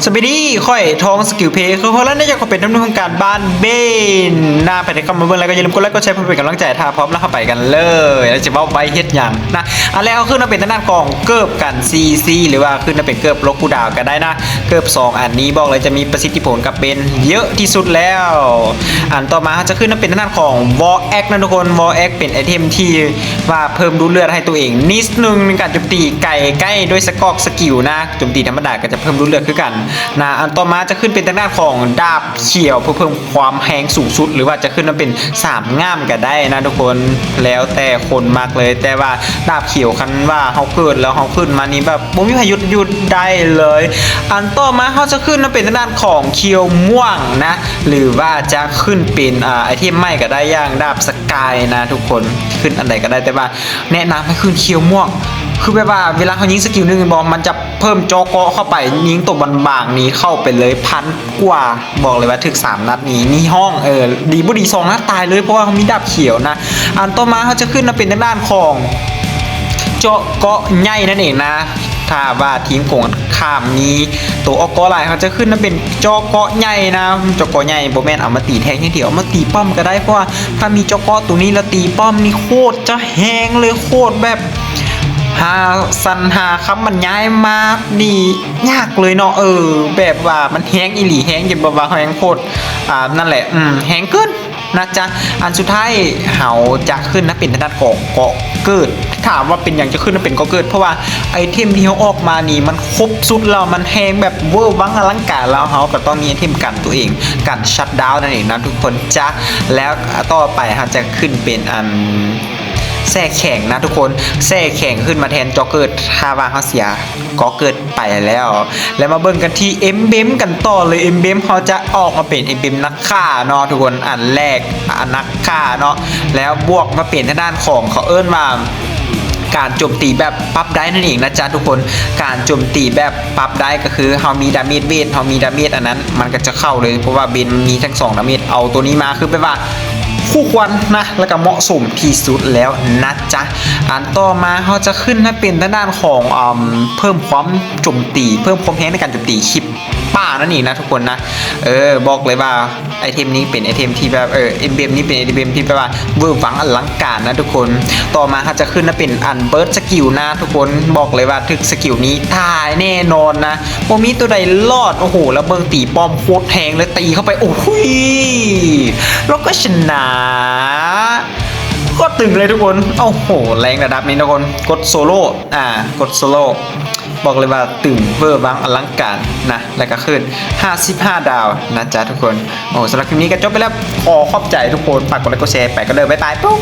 สวัสดีค่อยทองสกิลเพย์คือเพราะแล้วนี่จะเป็นดำเนินการบ้านเบนหน้าไปในคอมเมนต์แล้วก็อย่าลืมกดไลค์กดแชร์เพื่อเป็นกำลังใจถ้าพร้อมแล้วเข้าไปกันเลยแล้วจะว่าไว้เฮ็ดยังนะอันแรกเขาขึ้นมาเป็นทางด้านของเกิบกันซีซีหรือว่าขึ้นมาเป็นเกิบลกกูดาวก็ได้นะ เกิบสองอันนี้บอกเลยจะมีประสิทธิผลกับเบนเยอะที่สุดแล้ว อันต่อมาจะขึ้นมาเป็นทางด้านของวอลแอคนะทุกคนวอลแอคเป็นไอเทมที่ว่าเพิ่มดูเลือดให้ตัวเองนิดนึงในการโจมตีไก่ใกล้ด้วยสกอกสกิลนะโจมตีธรรมดาก็จะเพิ่มดูเลือดขึ้นกันนะอันต่อมาจะขึ้นเป็นทางด้านของดาบเขียวเพื่อเพิ่มความแรงสูงสุด หรือว่าจะขึ้นมาเป็นสามง่ามก็ได้นะทุกคนแล้วแต่คนมากเลย แต่ว่าดาบเขียวคันว่าเขาเกิดแล้วเขาขึ้นมานี้แบบบ่มีพายุดหยุดได้เลย อันต่อมาเขาจะขึ้นมาเป็นทางด้านของเคียวม่วงนะ หรือว่าจะขึ้นเป็นอ่าไอเทมใหม่ก็ได้ย่างดาบสกายนะ ทุกคนขึ้นอันใดก็ได้แต่ว่าแนะนำให้ขึ้นเคียวม่วง คือแบบว่าเวลาเขายิงสกิลหนึ่งบอลมันจะเพิ่มจอเกาะเข้าไปยิงตัวบางๆนี้เข้าไปเลยพันกว่าบอกเลยว่าถึก3นัดนี้นี่ห้องเออดีบุดีสองนัดตายเลยเพราะว่าเขามีดาบเขียวนะ อันต่อมาเขาจะขึ้นมาเป็นด้านของจาะเกาะใหญ่นั่นเองนะ ถ้าว่าทีมโกงข้ามมีตัวออกเกาะลายเขาจะขึ้นมาเป็นจาะเกาะใหญ่นะจาะเกาะใหญ่โบแมนเอามาตีแทงอย่างเดียวเอามาตีป้อมก็ได้เพราะว่าถ้ามีจาะเกาะตัวนี้แล้วตีป้อมนี่โคตรจะแหงเลยโคตรแบบ หาสันหาคำมันย้ายมากนี่ยากเลยเนาะเออ แบบว่ามันแห้งอีหลีแห้งจนแบบว่าแห้งโคตรอ่านั่นแหละอืมแห้งเกินนะจ๊ะอันสุดท้ายเฮาจะขึ้นนะเป็นทางด้านของเกาะเกิด ถามว่าเป็นอย่างจะขึ้นนะเป็นเกาะเกิด เพราะว่าไอเทมที่เขาออกมานี่มันครบสุดแล้วมันแห้งแบบเวอร์วังอลังการแล้วเขาก็ต้องมีไอเทมกันตัวเองกันชัดดาวน์นั่นเองนะทุกคนจ้ะแล้วต่อไปเขาจะขึ้นเป็นอัน แท่แข่งนะทุกคนแท่แข่งขึ้นมาแทนจ็อกเกิดถ้าว่าเขาเสียก็เกิดไปแล้ว แล้วมาเบิ่งกันที่เอ็มเบมกันต่อเลยเอ็มเบมเขาจะออกมาเป็นเอ็มเบมนักฆ่าเนาะทุกคนอันแรกอันนักฆ่าเนาะแล้วบวกมาเปลี่ยนทางด้านของเขาเอิ้นมาการโจมตีแบบปรับได้นั่นเองนะจ๊ะทุกคน การโจมตีแบบปรับได้ก็คือเฮามีดาเมจเบสเฮามีดาเมจอันนั้น มันก็จะเข้าเลยเพราะว่าเบนมีทั้งสองดาเมจเอาตัวนี้มาคือแปลว่า คู่ควรนะแล้วก็เหมาะสมที่สุดแล้วนะจ๊ะอันต่อมาเขาจะขึ้นให้เป็นทางด้านของอเพิ่มความโจมตี เพิ่มความแรงในการโจมตีคลิปป้านั่นเองนะทุกคนนะ เออบอกเลยว่าไอเทมนี้เป็นไอเทมที่แบบเออเอ็มเบมนี้เป็นไอเทมที่แปลว่าเวอร์วังอลังการนะทุกคน ต่อมาเขาจะขึ้นนะเป็นอันเบิร์ดสกิลนะทุกคนบอกเลยว่าถึกสกิลนี้ตายแน่นอนนะโมมีตัวใดรอดโอ้โหแล้วเบิงตีป้อมโคตรแทงเลยตีเข้าไปโอ้โหแล้ว ก็ชนะก็ตึงเลยทุกคนโอ้โห แรงระดับนี้ทุกคน กดโซโล่ อ่า กดโซโล่ บอกเลยว่าตึงเวอร์บังอลังการนะ แล้วก็ขึ้น 55 ดาวนะจ๊ะทุกคน โอ้สำหรับคลิปนี้ก็จบไปแล้ว ขอขอบใจทุกคน ฝากกดไลค์ กดแชร์ ไปก็เลยบ๊ายบายปุ๊บ